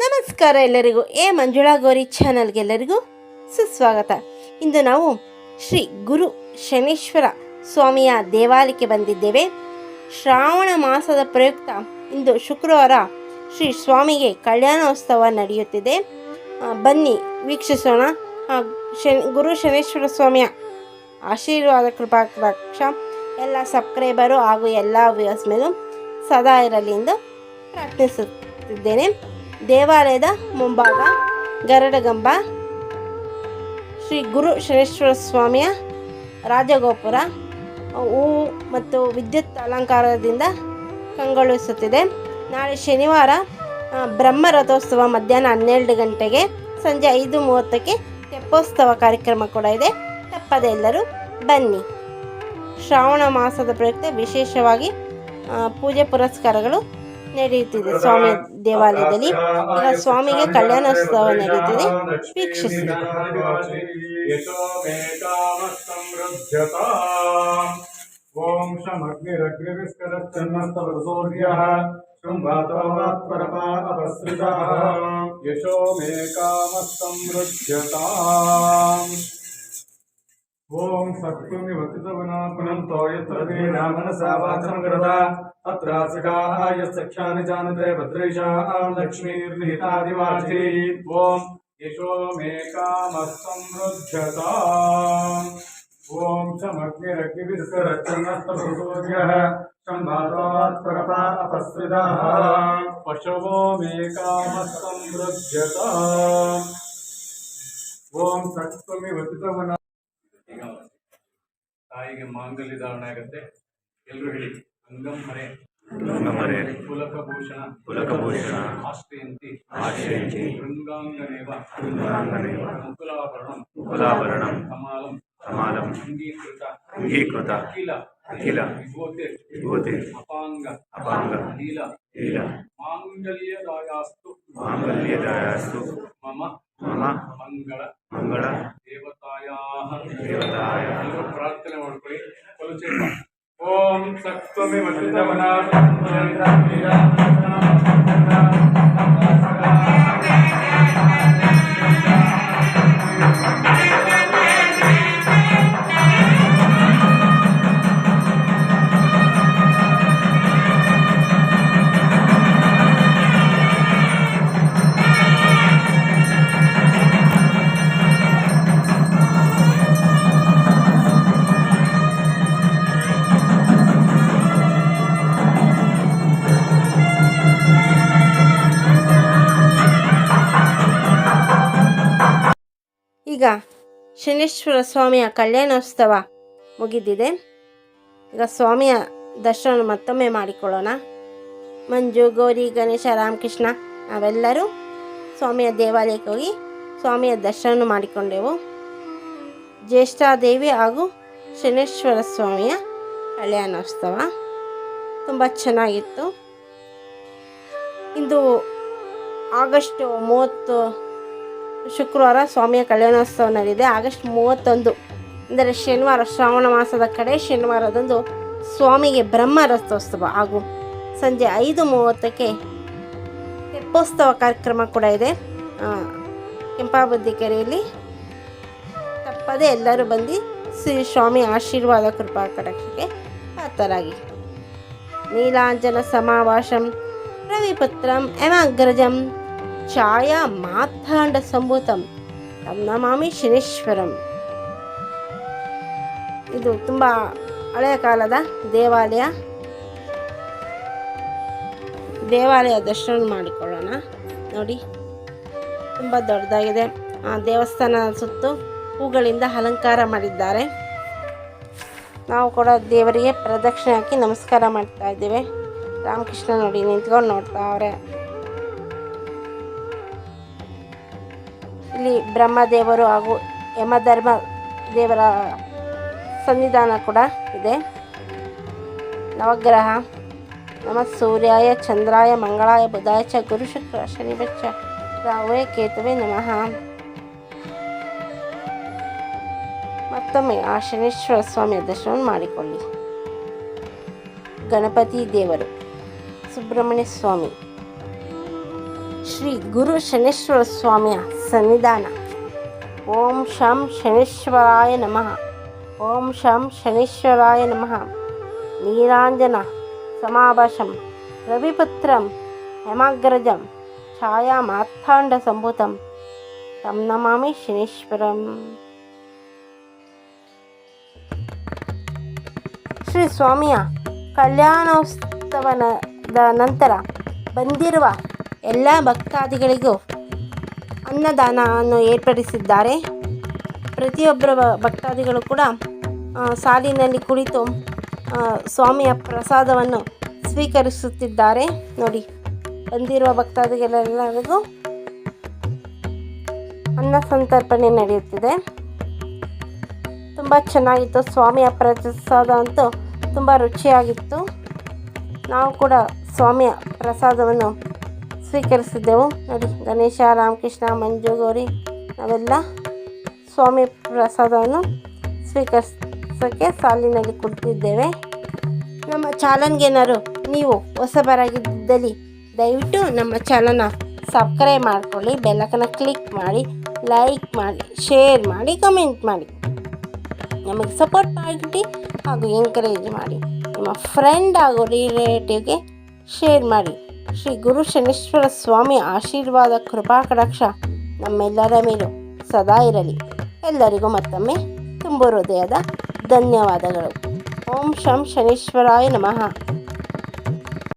ನಮಸ್ಕಾರ ಎಲ್ಲರಿಗೂ. ಎ ಮಂಜುಳಾ ಗೌರಿ ಚಾನಲ್ಗೆಲ್ಲರಿಗೂ ಸುಸ್ವಾಗತ. ಇಂದು ನಾವು ಶ್ರೀ ಗುರು ಶನೇಶ್ವರ ಸ್ವಾಮಿಯ ದೇವಾಲಯಕ್ಕೆ ಬಂದಿದ್ದೇವೆ. ಶ್ರಾವಣ ಮಾಸದ ಪ್ರಯುಕ್ತ ಇಂದು ಶುಕ್ರವಾರ ಶ್ರೀ ಸ್ವಾಮಿಗೆ ಕಲ್ಯಾಣೋತ್ಸವ ನಡೆಯುತ್ತಿದೆ. ಬನ್ನಿ ವೀಕ್ಷಿಸೋಣ. ಗುರು ಶನೇಶ್ವರ ಸ್ವಾಮಿಯ ಆಶೀರ್ವಾದ, ಕೃಪಾಕಟಾಕ್ಷ, ಎಲ್ಲ ಸಬ್ಸ್ಕ್ರೈಬರು ಹಾಗೂ ಎಲ್ಲ ವ್ಯೂಸ್ ಸದಾ ಇರಲಿ ಎಂದು ಪ್ರಾರ್ಥಿಸುತ್ತಿದ್ದೇನೆ. ದೇವಾಲಯದ ಮುಂಭಾಗ, ಗರಡಗಂಬ, ಶ್ರೀ ಗುರು ಶನೇಶ್ವರ ಸ್ವಾಮಿಯ ರಾಜಗೋಪುರ ಹೂವು ಮತ್ತು ವಿದ್ಯುತ್ ಅಲಂಕಾರದಿಂದ ಕಂಗೊಳಿಸುತ್ತಿದೆ. ನಾಳೆ ಶನಿವಾರ ಬ್ರಹ್ಮ ರಥೋತ್ಸವ ಮಧ್ಯಾಹ್ನ ಹನ್ನೆರಡು ಗಂಟೆಗೆ ಸಂಜೆ ಐದು ಮೂವತ್ತಕ್ಕೆ ತೆಪ್ಪೋತ್ಸವ ಕಾರ್ಯಕ್ರಮ ಕೂಡ ಇದೆ. ತಪ್ಪದೆ ಎಲ್ಲರೂ ಬನ್ನಿ. ಶ್ರಾವಣ ಮಾಸದ ಪ್ರಯುಕ್ತ ವಿಶೇಷವಾಗಿ ಪೂಜೆ ಪುರಸ್ಕಾರಗಳು ನಡೆಯುತ್ತಿದೆ ಸ್ವಾಮಿ ದೇವಾಲಯದಲ್ಲಿ ಈಗ ಸ್ವಾಮಿಗೆ ಕಲ್ಯಾಣೋತ್ಸವ ನಡೆಯುತ್ತಿದೆ ವೀಕ್ಷಿಸಿ ಯಶೋ ಮೇ ಕಾಮಸ್ತಮೃದ್ಧತ ಓಂ ಶಮಗ್ನಿರಗ್ನಿವಿಸ್ಕರಶ್ಚನ್ನಸ್ತವಸೂರ್ಯಃ ಶೃಂಭಾತೋಪರಪಾ ಅಪಸೃತಃ ಯಶೋ ಮೇ ಕಾಮಸ್ತಮೃದ್ಧತಾಂ ॐ सत्त्वमि भक्तितवनापुनं तोयत्तदेना मनसा वाचनं कृता अत्रासकाः यत्सख्यानि जानते भद्रैषाः लक्ष्मीर्निहितादिवाची। ॐ यशो मे कामसंरुध्यता ॐ शमग्निरग्निभिस्करच्चन्नस्तभूतोद्यः सम्भातात्परता अपस्रिताः पशवो मे कामसंरुध्यता ॐ सत्त्वमि ತಾಯಿಗೆ ಮಾಂಗಲ್ಯ ಧಾರಣೆ ಆಗುತ್ತೆ ಎಲ್ರು ಹೇಳಿ ಅಂಗಂ ಹರೆ ಅಂಗಮರೆ ಪುಲಕಭೂಷಣ ಪುಲಕಭೂಷಣ ಆಶ್ರಯಂತಿ ಆಶ್ರಯಂತಿ ಶೃಂಗಾಂಗನೇವ ಶೃಂಗಾಂಗನೇವ ಮುಕುಲಾಭರಣಂ ಮುಕುಲಾಭರಣಂ ಕಮಾಲಂ ಕಮಾಲಂ ಅಂಗೀಕೃತ ಅಂಗೀಕೃತ ಅಖಿಲ ಅಖಿಲ ವಿಭೂತಿ ವಿಭೂತಿ ಅಪಾಂಗ ಅಪಾಂಗ ಲೀಲ ಲೀಲ ಮಾಂಗಲ್ಯದಾಯಾಸ್ತು ಮಾಂಗಲ್ಯದಯಾಸ್ತು ಮಮ ಮಮ ಮಂಗಳ ಮಂಗಳ ದೇವತಾಯಾಹ ದೇವತಾಯ ಎಲ್ಲರೂ ಪ್ರಾರ್ಥನೆ ಮಾಡ್ಕೊಳ್ಳಿ ಕೊಲಚೇಪ ಓಂ ಸತ್ವಮಿ ಈಗ ಶನೇಶ್ವರ ಸ್ವಾಮಿಯ ಕಲ್ಯಾಣೋತ್ಸವ ಮುಗಿದಿದೆ. ಈಗ ಸ್ವಾಮಿಯ ದರ್ಶನ ಮತ್ತೊಮ್ಮೆ ಮಾಡಿಕೊಳ್ಳೋಣ. ಮಂಜು, ಗೌರಿ, ಗಣೇಶ, ರಾಮಕೃಷ್ಣ ನಾವೆಲ್ಲರೂ ಸ್ವಾಮಿಯ ದೇವಾಲಯಕ್ಕೆ ಹೋಗಿ ಸ್ವಾಮಿಯ ದರ್ಶನ ಮಾಡಿಕೊಂಡೆವು. ಜ್ಯೇಷ್ಠಾದೇವಿ ಹಾಗೂ ಶನೇಶ್ವರ ಸ್ವಾಮಿಯ ಕಲ್ಯಾಣೋತ್ಸವ ತುಂಬ ಚೆನ್ನಾಗಿತ್ತು. ಇಂದು ಆಗಸ್ಟ್ ಮೂವತ್ತು ಶುಕ್ರವಾರ ಸ್ವಾಮಿಯ ಕಲ್ಯಾಣೋತ್ಸವ ನಡೆದಿದೆ ಆಗಸ್ಟ್ ಮೂವತ್ತೊಂದು ಅಂದರೆ ಶನಿವಾರ ಶ್ರಾವಣ ಮಾಸದ ಕಡೆ ಶನಿವಾರದಂದು ಸ್ವಾಮಿಗೆ ಬ್ರಹ್ಮ ರಥೋತ್ಸವ ಹಾಗೂ ಸಂಜೆ ಐದು ಮೂವತ್ತಕ್ಕೆ ತೆಪ್ಪೋತ್ಸವ ಕಾರ್ಯಕ್ರಮ ಕೂಡ ಇದೆ. ಕೆಂಪಾಬುದ್ದಿ ಕೆರೆಯಲ್ಲಿ ತಪ್ಪದೆ ಎಲ್ಲರೂ ಬಂದು ಶ್ರೀ ಸ್ವಾಮಿ ಆಶೀರ್ವಾದ ಕೃಪಾ ಕಟಾಕ್ಷಕ್ಕೆ ಪಾತ್ರರಾಗಿ. ನೀಲಾಂಜನ ಸಮಾವಾಸಂ, ರವಿಪುತ್ರಂ, ಯಮಾಗ್ರಜಂ ಛಾಯಾ ಮಾತಾಂಡ ಸಂಭೂತಂ ನಮಾಮಿ ಶನೇಶ್ವರಂ ಇದು ತುಂಬ ಹಳೆಯ ಕಾಲದ ದೇವಾಲಯ ದೇವಾಲಯ ದರ್ಶನ ಮಾಡಿಕೊಳ್ಳೋಣ. ನೋಡಿ, ತುಂಬ ದೊಡ್ಡದಾಗಿದೆ. ಆ ದೇವಸ್ಥಾನ ಸುತ್ತು ಹೂಗಳಿಂದ ಅಲಂಕಾರ ಮಾಡಿದ್ದಾರೆ. ನಾವು ಕೂಡ ದೇವರಿಗೆ ಪ್ರದಕ್ಷಿಣೆ ಹಾಕಿ ನಮಸ್ಕಾರ ಮಾಡ್ತಾ ಇದ್ದೇವೆ. ರಾಮಕೃಷ್ಣ ನೋಡಿ ನಿಂತ್ಕೊಂಡು ನೋಡ್ತಾ ಅವ್ರೆ. ಇಲ್ಲಿ ಬ್ರಹ್ಮದೇವರು ಹಾಗೂ ಯಮಧರ್ಮ ದೇವರ ಸನ್ನಿಧಾನ ಕೂಡ ಇದೆ. ನವಗ್ರಹ ನಮ ಸೂರ್ಯಾಯ ಚಂದ್ರಾಯ, ಮಂಗಳಾಯ, ಬುಧಾಯ ಚ, ಗುರು ಶುಕ್ರ, ಶನಿ, ಬೆಚ್ಚ ರಾವೇ ಕೇತುವೆ ನಮಃ. ಮತ್ತೊಮ್ಮೆ ಆ ಶನೇಶ್ವರ ಸ್ವಾಮಿಯ ದರ್ಶನ ಮಾಡಿಕೊಳ್ಳಿ. ಗಣಪತಿ ದೇವರು, ಸುಬ್ರಹ್ಮಣ್ಯ ಸ್ವಾಮಿ. ಶ್ರೀ ಗುರು ಶನೇಶ್ವರ ಸ್ವಾಮಿಯ ಸನ್ನಿಧಾನ ಓಂ ಶಂ ಶನೇಶ್ವರಾಯ ನಮಃ ಓಂ ಶಂ ಶನೇಶ್ವರಾಯ ನಮಃ ನೀರಾಂಜನ ಸಮಾಭಾಷಂ ರವಿಪುತ್ರಂ ಯಮಾಗ್ರಜಂ ಛಾಯಾ ಮಾರ್ಥಾಂಡ ಸಂಭೂತಂ ತಂ ನಮಾಮಿ ಶನೇಶ್ವರಂ ಶ್ರೀ ಸ್ವಾಮಿಯ ಕಲ್ಯಾಣೋತ್ಸವದ ನಂತರ ಬಂದಿರುವ ಎಲ್ಲ ಭಕ್ತಾದಿಗಳಿಗೂ ಅನ್ನದಾನವನ್ನು ಏರ್ಪಡಿಸಿದ್ದಾರೆ. ಪ್ರತಿಯೊಬ್ಬರ ಭಕ್ತಾದಿಗಳು ಕೂಡ ಸಾಲಿನಲ್ಲಿ ಕುಳಿತು ಸ್ವಾಮಿಯ ಪ್ರಸಾದವನ್ನು ಸ್ವೀಕರಿಸುತ್ತಿದ್ದಾರೆ. ನೋಡಿ, ಬಂದಿರುವ ಭಕ್ತಾದಿಗಳೆಲ್ಲರಿಗೂ ಅನ್ನ ಸಂತರ್ಪಣೆ ನಡೆಯುತ್ತಿದೆ. ತುಂಬ ಚೆನ್ನಾಗಿತ್ತು. ಸ್ವಾಮಿಯ ಪ್ರಸಾದ ಅಂತೂ ತುಂಬ ರುಚಿಯಾಗಿತ್ತು. ನಾವು ಕೂಡ ಸ್ವಾಮಿಯ ಪ್ರಸಾದವನ್ನು ಸ್ವೀಕರಿಸಿದ್ದೆವು. ನೋಡಿ, ಗಣೇಶ, ರಾಮಕೃಷ್ಣ ಮಂಜು ಗೌರಿ ನಾವೆಲ್ಲ ಸ್ವಾಮಿ ಪ್ರಸಾದವನ್ನು ಸ್ವೀಕರಿಸೋಕ್ಕೆ ಸಾಲಿನಲ್ಲಿ ಕುಳಿತಿದ್ದೇವೆ. ನಮ್ಮ ಚಾನಲ್ಗೇನಾದ್ರು ನೀವು ಹೊಸಬರಾಗಿದ್ದಲ್ಲಿ ದಯವಿಟ್ಟು ನಮ್ಮ ಚಾನಲ್ನ ಸಬ್ಸ್ಕ್ರೈಬ್ ಮಾಡ್ಕೊಳ್ಳಿ ಬೆಲ್ಲಕನ ಕ್ಲಿಕ್ ಮಾಡಿ, ಲೈಕ್ ಮಾಡಿ, ಶೇರ್ ಮಾಡಿ, ಕಮೆಂಟ್ ಮಾಡಿ. ನಮಗೆ ಸಪೋರ್ಟ್ ಮಾಡಿ ಹಾಗೂ ಎಂಕರೇಜ್ ಮಾಡಿ. ನಿಮ್ಮ ಫ್ರೆಂಡ್ ಹಾಗೂ ರಿಲೇಟಿವ್ಗೆ ಶೇರ್ ಮಾಡಿ. ಶ್ರೀ ಗುರು ಶನೇಶ್ವರ ಸ್ವಾಮಿ ಆಶೀರ್ವಾದ, ಕೃಪಾ, ಕಟಾಕ್ಷ ನಮ್ಮೆಲ್ಲರ ಮೇಲೂ ಸದಾ ಇರಲಿ. ಎಲ್ಲರಿಗೂ ಮತ್ತೊಮ್ಮೆ ತುಂಬ ಹೃದಯದ ಧನ್ಯವಾದಗಳು. ಓಂ ಶಂ ಶನೀಶ್ವರಾಯ ನಮಃ.